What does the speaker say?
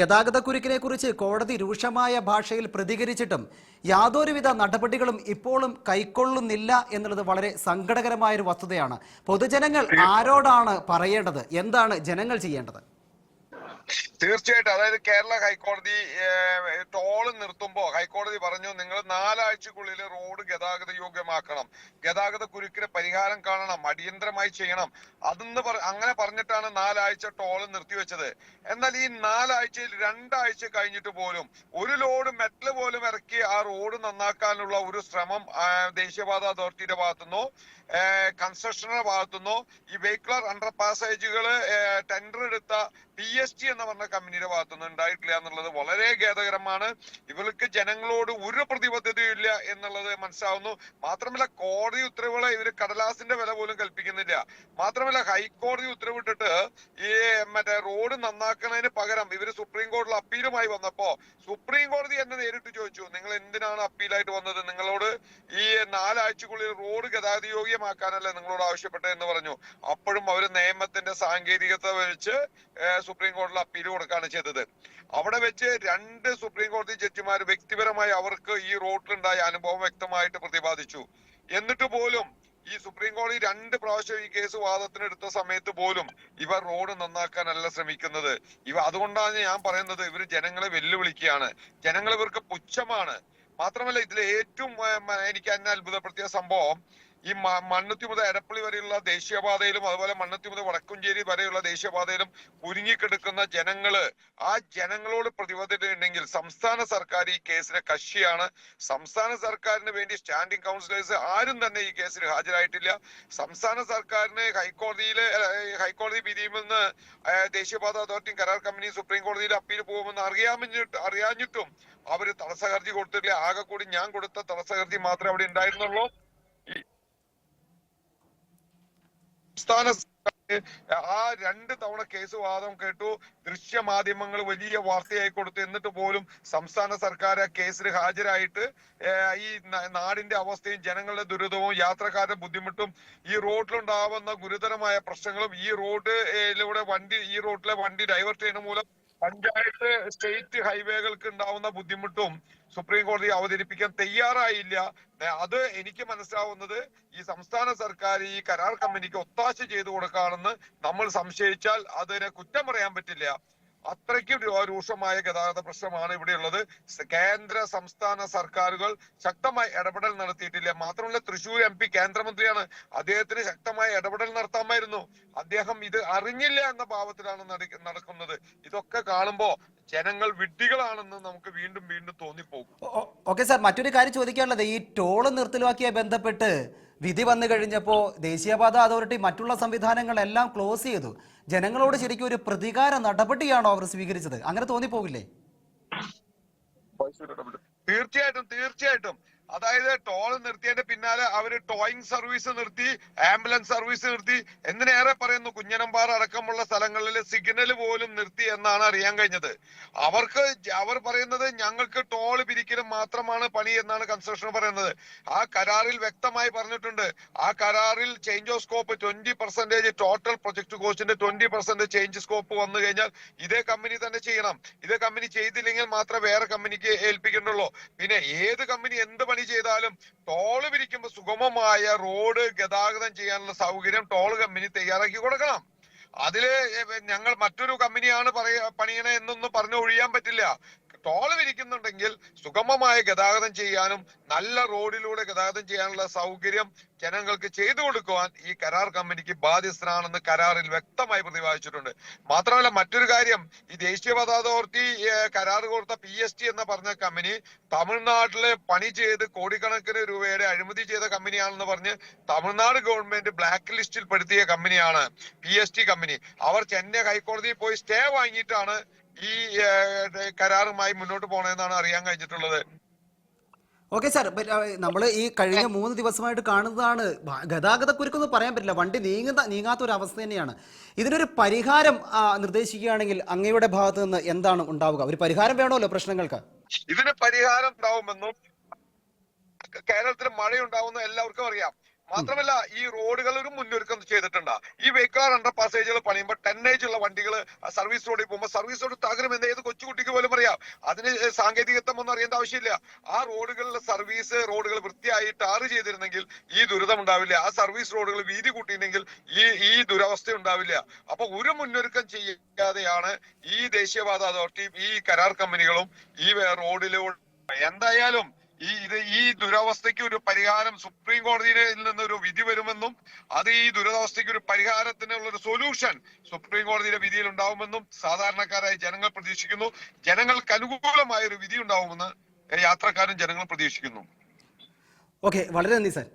ഗതാഗതക്കുരുക്കിനെ കുറിച്ച് കോടതി രൂക്ഷമായ ഭാഷയിൽ പ്രതികരിച്ചിട്ടും യാതൊരുവിധ നടപടികളും ഇപ്പോഴും കൈക്കൊള്ളുന്നില്ല എന്നുള്ളത് വളരെ സങ്കടകരമായ ഒരു വസ്തുതയാണ്. പൊതുജനങ്ങൾ ആരോടാണ് പറയേണ്ടത്? എന്താണ് ജനങ്ങൾ ചെയ്യേണ്ടത്? തീർച്ചയായിട്ടും. അതായത് കേരള ഹൈക്കോടതി ടോൾ നിർത്തുമ്പോ ഹൈക്കോടതി പറഞ്ഞു നിങ്ങൾ നാലാഴ്ചക്കുള്ളിൽ റോഡ് ഗതാഗത യോഗ്യമാക്കണം. ഗതാഗത കുരുക്കിന് പരിഹാരം കാണണം. അടിയന്തരമായി ചെയ്യണം. അതെന്ന് പറ അങ്ങനെ പറഞ്ഞിട്ടാണ് നാലാഴ്ച ടോൾ നിർത്തിവെച്ചത്. എന്നാൽ ഈ നാലാഴ്ചയിൽ രണ്ടാഴ്ച കഴിഞ്ഞിട്ട് പോലും ഒരു ലോഡ് മെറ്റൽ പോലും ഇറക്കി ആ റോഡ് നന്നാക്കാനുള്ള ഒരു ശ്രമം ദേശീയപാത അതോറിറ്റിയുടെ ഭാഗത്തുനിന്നോ കൺസ്ട്രക്ഷനുടെ ഭാഗത്തുനിന്നോ ഈ വെഹിക്കുലർ അണ്ടർ പാസേജുകൾ ടെൻഡർ എടുത്ത പി എസ് ടി എന്ന് പറഞ്ഞ കമ്പനിയുടെ ഭാഗത്തുനിന്ന് ഉണ്ടായിട്ടില്ല എന്നുള്ളത് വളരെ ഖേദകരമാണ്. ഇവർക്ക് ജനങ്ങളോട് ഒരു പ്രതിബദ്ധതയും ഇല്ല എന്നുള്ളത് മനസ്സിലാവുന്നു. മാത്രമല്ല കോടതി ഉത്തരവുകളെ ഇവർ കടലാസിന്റെ വില പോലും കൽപ്പിക്കുന്നില്ല. മാത്രമല്ല ഹൈക്കോടതി ഉത്തരവിട്ടിട്ട് ഈ മറ്റേ റോഡ് നന്നാക്കുന്നതിന് പകരം ഇവർ സുപ്രീം കോടതിയിൽ അപ്പീലുമായി വന്നപ്പോ സുപ്രീം കോടതി എന്നെ നേരിട്ട് ചോദിച്ചു നിങ്ങൾ എന്തിനാണ് അപ്പീലായിട്ട് വന്നത്? നിങ്ങളോട് ഈ നാലാഴ്ചക്കുള്ളിൽ റോഡ് ഗതാഗത യോഗ്യമാക്കാനല്ലേ നിങ്ങളോട് ആവശ്യപ്പെട്ടത്? എന്ന് പറഞ്ഞു. അപ്പോഴും അവർ നിയമത്തിന്റെ സാങ്കേതികത വെച്ച് സുപ്രീം കോടതിയിൽ അപ്പീൽ കൊടുക്കുകയാണ് ചെയ്തത്. അവിടെ വെച്ച് രണ്ട് സുപ്രീം കോടതി ജഡ്ജിമാർ വ്യക്തിപരമായി അവർക്ക് ഈ റോഡിലുണ്ടായ അനുഭവം വ്യക്തമായിട്ട് പ്രതിപാദിച്ചു. എന്നിട്ട് പോലും ഈ സുപ്രീം കോടതി രണ്ട് പ്രാവശ്യം ഈ കേസ് വാദത്തിനെടുത്ത സമയത്ത് പോലും ഇവർ റോഡ് നന്നാക്കാനല്ല ശ്രമിക്കുന്നത്. ഇവ അതുകൊണ്ടാണ് ഞാൻ പറയുന്നത് ഇവർ ജനങ്ങളെ വെല്ലുവിളിക്കുകയാണ്. ജനങ്ങൾ ഇവർക്ക് പുച്ഛമാണ്. മാത്രമല്ല ഇതിൽ ഏറ്റവും എനിക്ക് എന്നെ അത്ഭുതപ്പെടുത്തിയ സംഭവം ഈ മണ്ണുത്തി മുതൽ എടപ്പള്ളി വരെയുള്ള ദേശീയപാതയിലും അതുപോലെ മണ്ണുത്തി മുതൽ വടക്കുംചേരി വരെയുള്ള ദേശീയപാതയിലും കുരുങ്ങിക്കിടക്കുന്ന ജനങ്ങൾ ആ ജനങ്ങളോട് പ്രതിബദ്ധതയുണ്ടെങ്കിൽ സംസ്ഥാന സർക്കാർ ഈ കേസിലെ കക്ഷിയാണ്. സംസ്ഥാന സർക്കാരിന് വേണ്ടി സ്റ്റാൻഡിംഗ് കൗൺസിലേഴ്സ് ആരും തന്നെ ഈ കേസിൽ ഹാജരായിട്ടില്ല. സംസ്ഥാന സർക്കാരിന് ഹൈക്കോടതിയിലെ ഹൈക്കോടതി ഏഹ്, ദേശീയപാത അതോറിറ്റിയും കരാർ കമ്പനിയും സുപ്രീം കോടതിയിൽ അപ്പീൽ പോകുമെന്ന് അറിയാമെന്നിട്ട് അറിയാഞ്ഞിട്ടും അവർ തടസ്സഹർജി കൊടുത്തിട്ടില്ല. ആകെ കൂടി ഞാൻ കൊടുത്ത തടസ്സഹർജി മാത്രമേ അവിടെ ഉണ്ടായിരുന്നുള്ളൂ ഈ സംസ്ഥാന ആ രണ്ട് തവണ കേസ് വാദം കേട്ടു. ദൃശ്യ മാധ്യമങ്ങൾ വലിയ വാർത്തയായി കൊടുത്തു. എന്നിട്ട് പോലും സംസ്ഥാന സർക്കാർ ആ കേസിൽ ഹാജരായിട്ട് ഈ നാടിന്റെ അവസ്ഥയും ജനങ്ങളുടെ ദുരിതവും യാത്രക്കാരുടെ ബുദ്ധിമുട്ടും ഈ റോഡിലുണ്ടാവുന്ന ഗുരുതരമായ പ്രശ്നങ്ങളും ഈ റോഡിലൂടെ വണ്ടി ഈ റോഡിലെ വണ്ടി ഡൈവേർട്ട് ചെയ്യുന്ന മൂലം പഞ്ചായത്ത് സ്റ്റേറ്റ് ഹൈവേകൾക്ക് ഉണ്ടാവുന്ന ബുദ്ധിമുട്ടും സുപ്രീം കോടതി അവതരിപ്പിക്കാൻ തയ്യാറായില്ല. അത് എനിക്ക് മനസ്സിലാവുന്നത് ഈ സംസ്ഥാന സർക്കാർ ഈ കരാർ കമ്പനിക്ക് ഒത്താശ ചെയ്തു കൊടുക്കുകയാണെന്ന് നമ്മൾ സംശയിച്ചാൽ അതിനെ കുറ്റം പറയാൻ പറ്റില്ല. അത്രയ്ക്കും രൂക്ഷമായ ഗതാഗത പ്രശ്നമാണ് ഇവിടെയുള്ളത്. കേന്ദ്ര സംസ്ഥാന സർക്കാരുകൾ ശക്തമായി ഇടപെടൽ നടത്തിയിട്ടില്ല. മാത്രമല്ല തൃശൂർ എം പി കേന്ദ്രമന്ത്രിയാണ് അദ്ദേഹത്തിന് ശക്തമായ ഇടപെടൽ നടത്താമായിരുന്നു. അദ്ദേഹം ഇത് അറിഞ്ഞില്ല എന്ന ഭാവത്തിലാണ് നടക്കുന്നത്. ഇതൊക്കെ കാണുമ്പോ ജനങ്ങൾ വിഡ്ഢികളാണെന്ന് നമുക്ക് വീണ്ടും വീണ്ടും തോന്നിപ്പോകും. Okay sir. മറ്റൊരു കാര്യം ചോദിക്കാനുള്ളത്. ഈ ടോൾ നിർത്തലാക്കിയ ബന്ധപ്പെട്ട് വിധി വന്നു കഴിഞ്ഞപ്പോൾ ദേശീയപാത അതോറിറ്റി മറ്റുള്ള സംവിധാനങ്ങളെല്ലാം ക്ലോസ് ചെയ്തു. ജനങ്ങളോട് ശരിക്കും ഒരു പ്രതികാര നടപടിയാണോ അവർ സ്വീകരിച്ചത്? അങ്ങനെ തോന്നിപ്പോകില്ലേ? തീർച്ചയായിട്ടും തീർച്ചയായിട്ടും. അതായത് ടോൾ നിർത്തിയതിന്റെ പിന്നാലെ അവർ ടോയിങ് സർവീസ് നിർത്തി ആംബുലൻസ് സർവീസ് നിർത്തി എന്തിനേറെ പറയുന്നു കുഞ്ഞനമ്പാറ അടക്കമുള്ള സ്ഥലങ്ങളിൽ സിഗ്നൽ പോലും നിർത്തി എന്നാണ് അറിയാൻ കഴിഞ്ഞത്. അവർക്ക് അവർ പറയുന്നത് ഞങ്ങൾക്ക് ടോൾ പിരിക്കലും മാത്രമാണ് പണി എന്നാണ് കൺസ്ട്രക്ഷൻ പറയുന്നത്. ആ കരാറിൽ വ്യക്തമായി പറഞ്ഞിട്ടുണ്ട്. ആ കരാറിൽ change of scope twenty percentage total project കോസ്റ്റിന്റെ twenty percent change scope വന്നു കഴിഞ്ഞാൽ ഇതേ കമ്പനി തന്നെ ചെയ്യണം. ഇതേ കമ്പനി ചെയ്തില്ലെങ്കിൽ മാത്രമേ വേറെ കമ്പനിക്ക് ഏൽപ്പിക്കണ്ടുള്ളൂ. പിന്നെ ഏത് കമ്പനി എന്ത് പണി ചെയ്താലും ടോൾ പിരിക്കുമ്പോൾ സുഗമമായ റോഡ് ഗതാഗതം ചെയ്യാനുള്ള സൗകര്യം ടോൾ കമ്പനി തയ്യാറാക്കി കൊടുക്കണം. അതിൽ ഞങ്ങൾ മറ്റൊരു കമ്പനിയാണ് പറയ പണിയണേ എന്നൊന്നും പറഞ്ഞു ഒഴിയാൻ പറ്റില്ല. ടോൾ വിരിക്കുന്നുണ്ടെങ്കിൽ സുഗമമായ ഗതാഗതം ചെയ്യാനും നല്ല റോഡിലൂടെ ഗതാഗതം ചെയ്യാനുള്ള സൗകര്യം ജനങ്ങൾക്ക് ചെയ്തു കൊടുക്കുവാൻ ഈ കരാർ കമ്പനിക്ക് ബാധ്യസ്ഥനാണെന്ന് കരാറിൽ വ്യക്തമായി പ്രതിപാദിച്ചിട്ടുണ്ട്. മാത്രമല്ല മറ്റൊരു കാര്യം. ഈ ദേശീയ ദേശീയപാത അതോറിറ്റി കരാർ കൊടുത്ത പി എസ് ടി എന്ന് പറഞ്ഞ കമ്പനി തമിഴ്നാട്ടിലെ പണി ചെയ്ത് കോടിക്കണക്കിന് രൂപയുടെ അഴിമതി ചെയ്ത കമ്പനിയാണെന്ന് പറഞ്ഞ് തമിഴ്നാട് ഗവൺമെന്റ് ബ്ലാക്ക് ലിസ്റ്റിൽ പെടുത്തിയ കമ്പനിയാണ് പി എസ് ടി കമ്പനി. അവർ ചെന്നൈ ഹൈക്കോടതിയിൽ പോയി സ്റ്റേ വാങ്ങിയിട്ടാണ് ഈ കരാറുമായി മുന്നോട്ട് പോകണമെന്നാണ് അറിയാൻ കഴിഞ്ഞിട്ടുള്ളത്. ഓക്കെ സാർ നമ്മൾ ഈ കഴിഞ്ഞ മൂന്ന് ദിവസമായിട്ട് കാണുന്നതാണ്. ഗതാഗത ഗതാഗതക്കുരുക്കൊന്നും പറയാൻ പറ്റില്ല വണ്ടി നീങ്ങുന്ന നീങ്ങാത്ത ഒരു അവസ്ഥ തന്നെയാണ്. ഇതിനൊരു പരിഹാരം നിർദ്ദേശിക്കുകയാണെങ്കിൽ അങ്ങയുടെ ഭാഗത്ത് നിന്ന് എന്താണ് ഉണ്ടാവുക? ഒരു പരിഹാരം വേണമല്ലോ പ്രശ്നങ്ങൾക്ക്? ഇതിന് പരിഹാരം ഉണ്ടാവുമെന്നും കേരളത്തിൽ മഴയുണ്ടാവുന്ന എല്ലാവർക്കും അറിയാം. മാത്രമല്ല ഈ റോഡുകളിലും മുന്നൊരുക്കം ചെയ്തിട്ടുണ്ട്. ഈ വെഹിക്കിൾ അണ്ടർ പാസേജുകൾ പണിയുമ്പോൾ ടെന്നേജ് ഉള്ള വണ്ടികൾ സർവീസ് റോഡിൽ പോകുമ്പോൾ സർവീസ് റോഡ് തകരുമെന്ന് ഏത് കൊച്ചുകുട്ടിക്ക് പോലും അറിയാം. അതിന് സാങ്കേതികത്വം ഒന്നും അറിയേണ്ട ആവശ്യമില്ല. ആ റോഡുകളിലെ സർവീസ് റോഡുകൾ വൃത്തിയായി ടാർ ചെയ്തിരുന്നെങ്കിൽ ഈ ദുരിതം ഉണ്ടാവില്ല. ആ സർവീസ് റോഡുകൾ വീതി കൂട്ടിയിരുന്നെങ്കിൽ ഈ ഈ ദുരവസ്ഥ ഉണ്ടാവില്ല. അപ്പൊ ഒരു മുന്നൊരുക്കം ചെയ്യാതെയാണ് ഈ ദേശീയപാത അതോറിറ്റിയും ഈ കരാർ കമ്പനികളും ഈ റോഡിലൂടെ എന്തായാലും ഈ ഇത് ഈ ദുരവസ്ഥയ്ക്ക് ഒരു പരിഹാരം സുപ്രീം കോടതിയിൽ നിന്ന് ഒരു വിധി വരുമെന്നും അത് ഈ ദുരവസ്ഥയ്ക്ക് ഒരു പരിഹാരത്തിനുള്ള ഒരു സൊല്യൂഷൻ സുപ്രീം കോടതിയുടെ വിധിയിൽ ഉണ്ടാവുമെന്നും സാധാരണക്കാരായ ജനങ്ങൾ പ്രതീക്ഷിക്കുന്നു. ജനങ്ങൾക്ക് അനുകൂലമായ ഒരു വിധി ഉണ്ടാവുമെന്ന് യാത്രക്കാരും ജനങ്ങൾ പ്രതീക്ഷിക്കുന്നു. ഓക്കെ വളരെ നന്ദി സാർ